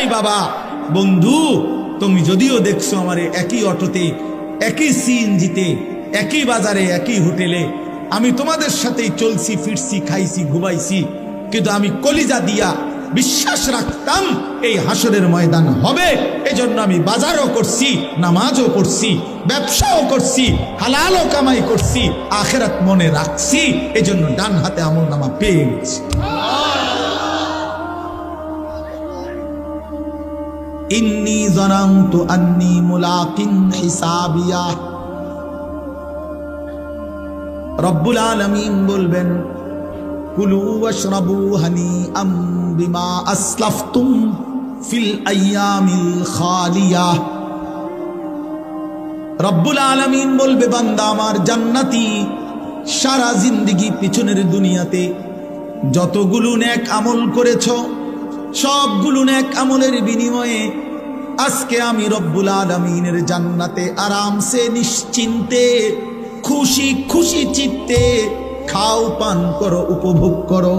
এই বাবা। বন্ধু, তুমি যদিও দেখছ আমারে একই অটোতে, একই সিএনজিতে, একই বাজারে, একই হোটেলে, আমি তোমাদের সাথেই চলছি, ফিরছি, খাইছি, ঘুমাইছি, কিন্তু আমি কলিজা দিয়া বিশ্বাস রাখতাম এই হাসরের ময়দান হবে। এজন্য আমি বাজারও করছি, নামাজও করছি ব্যবসাও করছি, হালালও কামাই করছি, আখেরাত মনে রাখছি, এজন্য ডান হাতে আমল নামা পেয়ে গেছি। ইন্নি জনান্তু আন্নি মুলাকিন হিসাবিয়া। রব্বুল আলামিন বলবেন, কুলু ওয়াশরাবু হানি আম বিমা আসলাফতুম ফিল আইয়ামিল খালিয়া। রব্বুল আলামিন বলবে, বান্দা, আমার জান্নাতি সারা জিন্দিগি পিছনের দুনিয়াতে যতগুলো নেক আমল করেছ, সবগুলো নেক আমলের বিনিময়ে আজকে আমি রব্বুল আলমিনের জান্নাতে আরামসে, নিশ্চিন্তে, খুশি খুশি চিত্তে খাও, পান করো, উপভোগ করো।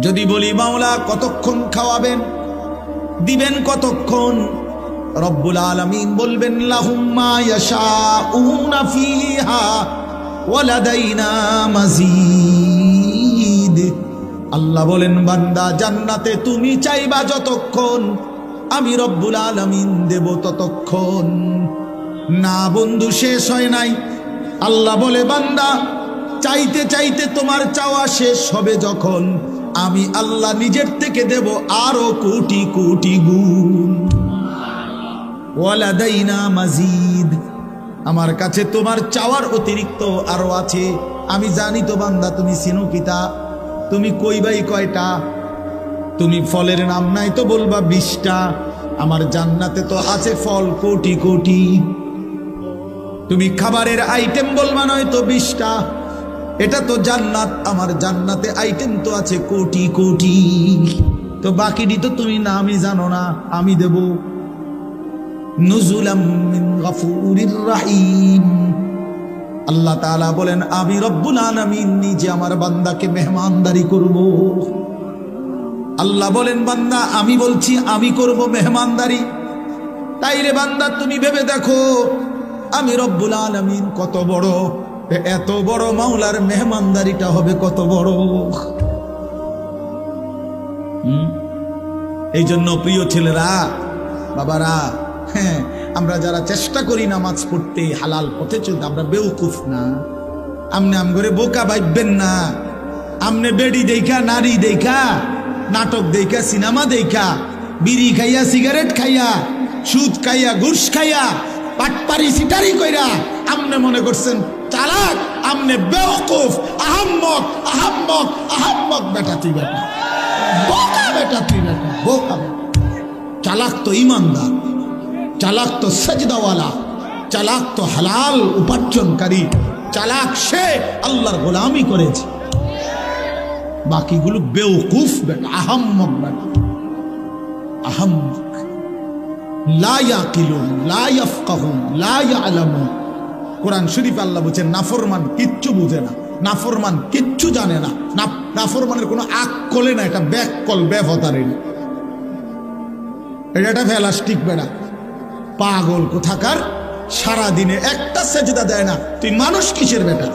যদি বলি, মাওলা, কতক্ষণ খাওয়াবেন? দিবেন কতক্ষণ? রব্বুল আলমিন বলবেন, লাহুম্মা ফিহা ওয়ালাদাইনা মাজিদ। আল্লাহ বলেন, বান্দা, জান্নাতে তুমি চাইবা যতক্ষণ, আমি রব্বুল আলমিন দেব ততক্ষণ। না, বন্ধু, শেষ হয় নাই। আল্লাহ বলে, বান্দা, চাইতে চাইতে তোমার চাওয়া শেষ হবে যখন আমি আল্লাহ নিজের থেকে দেব আরও কোটি কোটি গুণ। মাজিদ। আমার কাছে তোমার চাওয়ার অতিরিক্ত আরও আছে। আমি জানি তো, বান্দা, তুমি সিনু কিতা তুমি কইবাই কয়টা? তুমি ফলের নাম নাই তো বলবা বিশটা। আমার জান্নাতে তো আছে ফল কোটি কোটি। তুমি খাবারের আইটেম বলবা নয় তো বিশটা। এটা তো জান্নাত, আমার জান্নাতে আইটেম তো আছে কোটি কোটি। তো বাকিটি তো তুমি নামই জানো না, আমি দেব। নুজুলাম রাহিম। আল্লাহ তাআলা বলেন, আমি রব্বুল আলামিন নিজে আমার বান্দাকে মেহমানদারি করব। আল্লাহ বলেন, বান্দা, আমি বলছি আমি করব মেহমানদারি। তাই রে বান্দা, তুমি ভেবে দেখো, আমি রব্বুল আলামিন কত বড়, এত বড় মাওলার মেহমানদারিটা হবে কত বড়? এই জন্য প্রিয় ছেলেরা, বাবারা হ্যাঁ আমরা যারা চেষ্টা করি নামাজ পড়তে হালাল পথে চলতে, আমরা বেউকুফ না। আমনে আম করে বোকা ভাববেন না। আমনে বেড়ি দেখা, নারী দেখা, নাটক দেখা, সিনেমা দেখা, বিড়ি খাইয়া, সিগারেট খাইয়া, সুদ খাইয়া, ঘুষ খাইয়া পাটপারি সিটারি কইরা আমনে মনে করছেন, চালাক, আমনে বেওকুফ আহাম্মক আহাম্মক আহাম্মক, বেটা তুই বেটা, বোকা বেটা তুই বেটা, বোকা চালাক তো ইমানদার। চালাক তো সজদাওয়ালা, চালাক তো হালাল উপার্জনকারী, চালাক সে আল্লাহর গোলামি করেছে। বাকিগুলো বেউকুফ বেটা, আহাম্মক বেটা। ইয়ালামুন। কোরআন শরীফ আল্লাহ বলছেন নাফরমান কিচ্ছু বুঝে না, নাফরমান কিচ্ছু জানে না, না- নাফরমানের কোনো আক কলে না, এটা ব্যাক কল ব্যবতারে এটা একটা ফেলাস্টিক বেড়া পাগল কোথাকার সারা দিনে একটা সেজদা দেয় না। তুই মানুষ কিসের বেটা?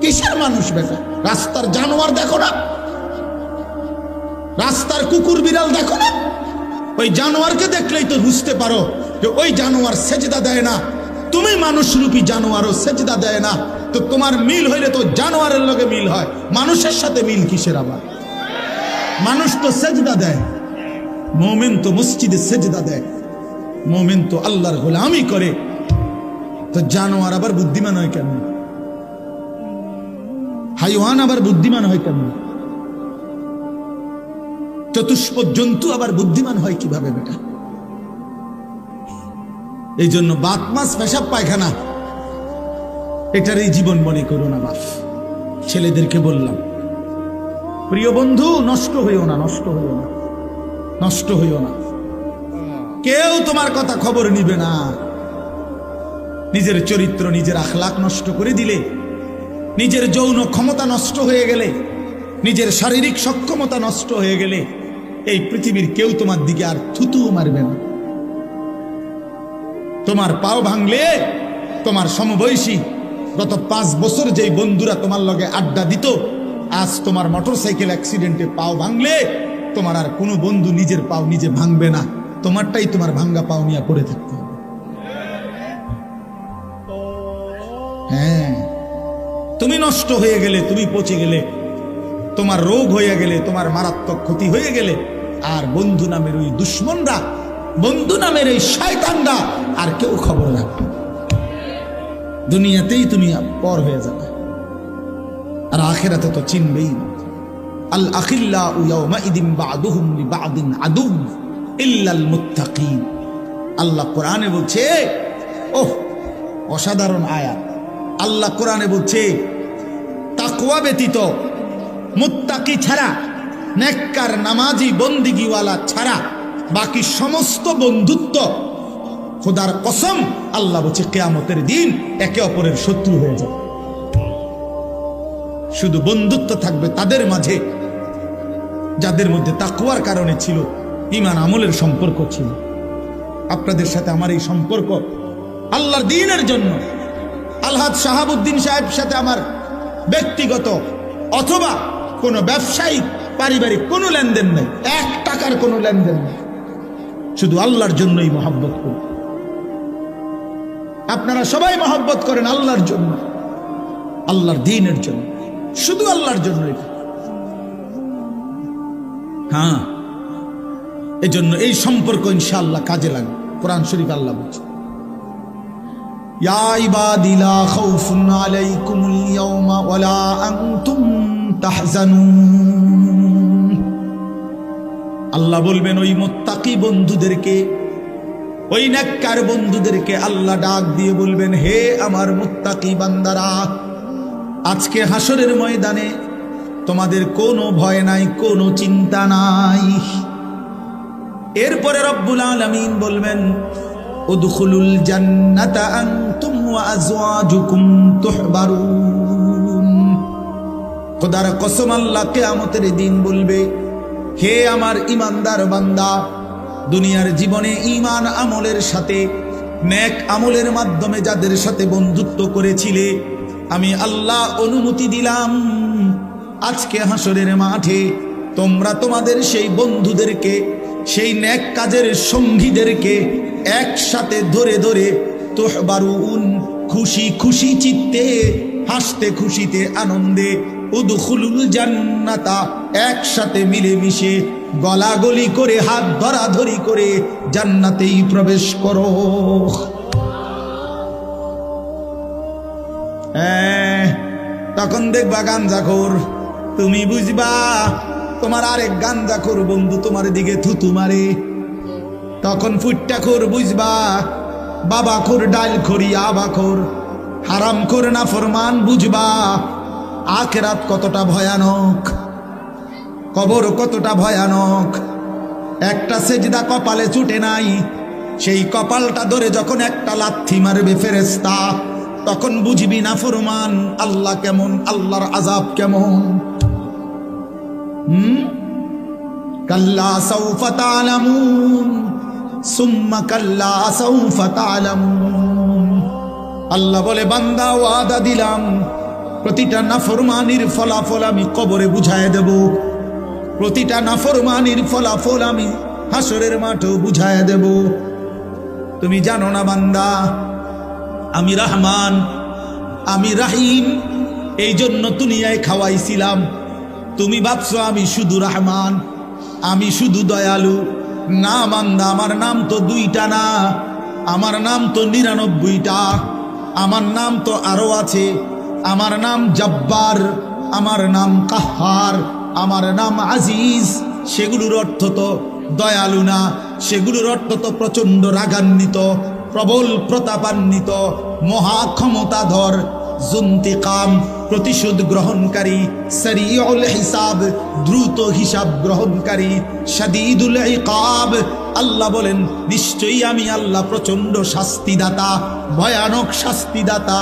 কিসের মানুষ বেটা? রাস্তার জানোয়ার দেখো না? রাস্তার কুকুর বিড়াল দেখো না? ওই জানোয়ারকে দেখলেই তো বুঝতে পারো যে ওই জানোয়ার সেজদা দেয় না। তুমি মানুষরূপী জানোয়ারও সেজদা দেয় না। তো তোমার মিল হইলে তো জানোয়ারের লগে মিল হয়। মানুষের সাথে মিল কিসের আবার? মানুষ তো সেজদা দেয়, মোমেন তো মসজিদে সেজদা দেয়। মোমেন তো আল্লাহর গোলামি করে। তো জানোয়ার আবার বুদ্ধিমান হয় কেন হাইওয়ান আবার বুদ্ধিমান হয় কেন চতুষ্প জন্তু আবার বুদ্ধিমান হয় কীভাবে বেটা? এই জন্য বাত মাস পেশাব, পায়খানা, এটার এটারই জীবন মনে করো না বাপ। ছেলেদেরকে বললাম, প্রিয় বন্ধু, নষ্ট হইও না, নষ্ট হইও না, নষ্ট হইও না। কেউ তোমার কথা খবর নিবে না। নিজের চরিত্র, নিজের আখলাক নষ্ট করে দিলে, নিজের যৌন ক্ষমতা নষ্ট হয়ে গেলে, নিজের শারীরিক সক্ষমতা নষ্ট হয়ে গেলে, এই পৃথিবীর কেউ তোমার দিকে আর থুতু মারবে না। তোমার পাও ভাঙলে তোমার সমবয়সী গত পাঁচ বছর যেই বন্ধুরা তোমার লগে আড্ডা দিত, আজ তোমার মোটরসাইকেল অ্যাক্সিডেন্টে পাও ভাঙলে তোমার আর কোনো বন্ধু নিজের পাও নিজে ভাঙবে না। তোমারটাই তোমার ভাঙ্গা পাও নিয়ে পড়ে থাকতে হ্যাঁ তুমি নষ্ট হয়ে গেলে, তুমি পচে গেলে, তোমার রোগ হয়ে গেলে, তোমার মারাত্মক ক্ষতি হয়ে গেলে, আর বন্ধু নামের ওই দুশ্মনরা, বন্ধু নামের এই শয়তানরা আর কেউ খবর রাখবে। দুনিয়াতেই তুমি পর হয়ে যাবে। আর আখেরাতে তো চিনবেই আল আখিল্লা ইয়াউমা ইদিন বাদুহুম লিবাদিন আদুম আল্লাহ কোরআনে বলছে, ওহ, অসাধারণ আয়াত। আল্লাহ কোরআনে বলছে, তাকওয়া ব্যতীত মুত্তাকি ছাড়া, নেককার নামাজি বন্দিগিওয়ালা ছাড়া বাকি সমস্ত বন্ধুত্ব, খোদার কসম, আল্লাহ বলছে কেয়ামতের দিন একে অপরের শত্রু হয়ে যাবে। শুধু বন্ধুত্ব থাকবে তাদের মাঝে, যাদের মধ্যে তাকুয়ার কারণে ছিল। ইমান আমলের সম্পর্ক ছিল। আপনাদের সাথে আমার এই সম্পর্ক আল্লাহর দিনের জন্য। আলহাদ শাহাবুদ্দিন সাহেব সাথে আমার ব্যক্তিগত অথবা কোনো ব্যবসায়িক পারিবারিক কোনো লেনদেন নেই। এক টাকার কোনো লেনদেন নেই। শুধু আল্লাহর জন্যই মহাব্বত করি। আপনারা সবাই মহব্বত করেন আল্লাহর জন্য। আল্লাহর দিনের জন্য। শুধু আল্লাহর জন্য হ্যাঁ। এজন্য এই সম্পর্ক ইনশাআল্লাহ কাজে লাগে কোরআন শরীফ আল্লাহ বলছে يا عبادي لا خوف عليكم اليوم ولا أنتم تحزنون আল্লাহ বলবেন ওই মোত্তাকি বন্ধুদেরকে ওই নেককার বন্ধুদেরকে আল্লাহ ডাক দিয়ে বলবেন হে আমার মুত্তাকি বান্দারা আজকে হাসরের ময়দানে তোমাদের কোনো ভয় নাই কোনো চিন্তা নাই এরপরে রব্বুল আলামিন বলবেন জান্নাতা কসম আল্লাহ বলবে, হে আমার দুনিয়ার জীবনে ঈমান আমলের সাথে আমলের মাধ্যমে যাদের সাথে বন্ধুত্ব করেছিলে, আমি আল্লাহ অনুমতি দিলাম। আজকে হাসরের মাঠে তোমরা তোমাদের সেই বন্ধুদেরকে সেই নেক কাজের সঙ্গীদেরকে একসাথে ধরে ধরে তোহবারুন খুশি খুশি চিত্তে হাসতে খুশিতে আনন্দে উদখুলুল জান্নাতা একসাথে মিলেমিশে গলাগলি করে হাত ধরাধরি করে জান্নাতেই প্রবেশ করো। হ্যাঁ, তখন দেখবা গাঞ্জাখোর তুমি বুঝবা তোমার আরেক গাঞ্জাখোর বন্ধু, তোমার দিকে থুতু মারে। তখন ফুটটা খোর বুঝবা, বাবা খোর ডাল খড়ি, আবা খোর। হারাম খোর না ফরমান বুঝবা, আখেরাত কতটা ভয়ানক, কবর কতটা ভয়ানক। একটা সেজদা কপালে ছুটে নাই, সেই কপালটা ধরে যখন একটা লাথি মারবে ফেরেস্তা তখন বুঝবি না ফরমান, আল্লাহ কেমন, আল্লাহর আজাব কেমন। হুম কাল্লা সৌফা তালামুন সুম্মা কাল্লা আল্লাহ বলে বান্দা ওয়াদা দিলাম প্রতিটা নাফরমানির ফলাফল আমি কবরে বুঝায় দেব প্রতিটা নাফরমানির ফলাফল আমি হাসরের মাঠেও বুঝায় দেব তুমি জানো না বান্দা, আমি রহমান, আমি রাহিম এই জন্য দুনিয়ায় খাওয়াইছিলাম। তুমি ভাবছ আমি শুধু রহমান, আমি শুধু দয়ালু। না মান্দা আমার নাম তো দুইটা না, আমার নাম তো নিরানব্বইটা। আমার নাম তো আরও আছে, আমার নাম জব্বার, আমার নাম কাহার, আমার নাম আজিজ। সেগুলোর অর্থ তো দয়ালু না, সেগুলোর অর্থ তো প্রচণ্ড রাগান্বিত, প্রবল প্রতাপান্বিত, মহা ক্ষমতাধর, জুন্তিকাম। প্রতিশোধ গ্রহণকারী সরিউল হিসাব, দ্রুত হিসাব গ্রহণকারী সাদিদুল ইকাব। আল্লাহ বলেন, নিশ্চয়ই আমি আল্লাহ প্রচণ্ড শাস্তিদাতা, ভয়ানক শাস্তিদাতা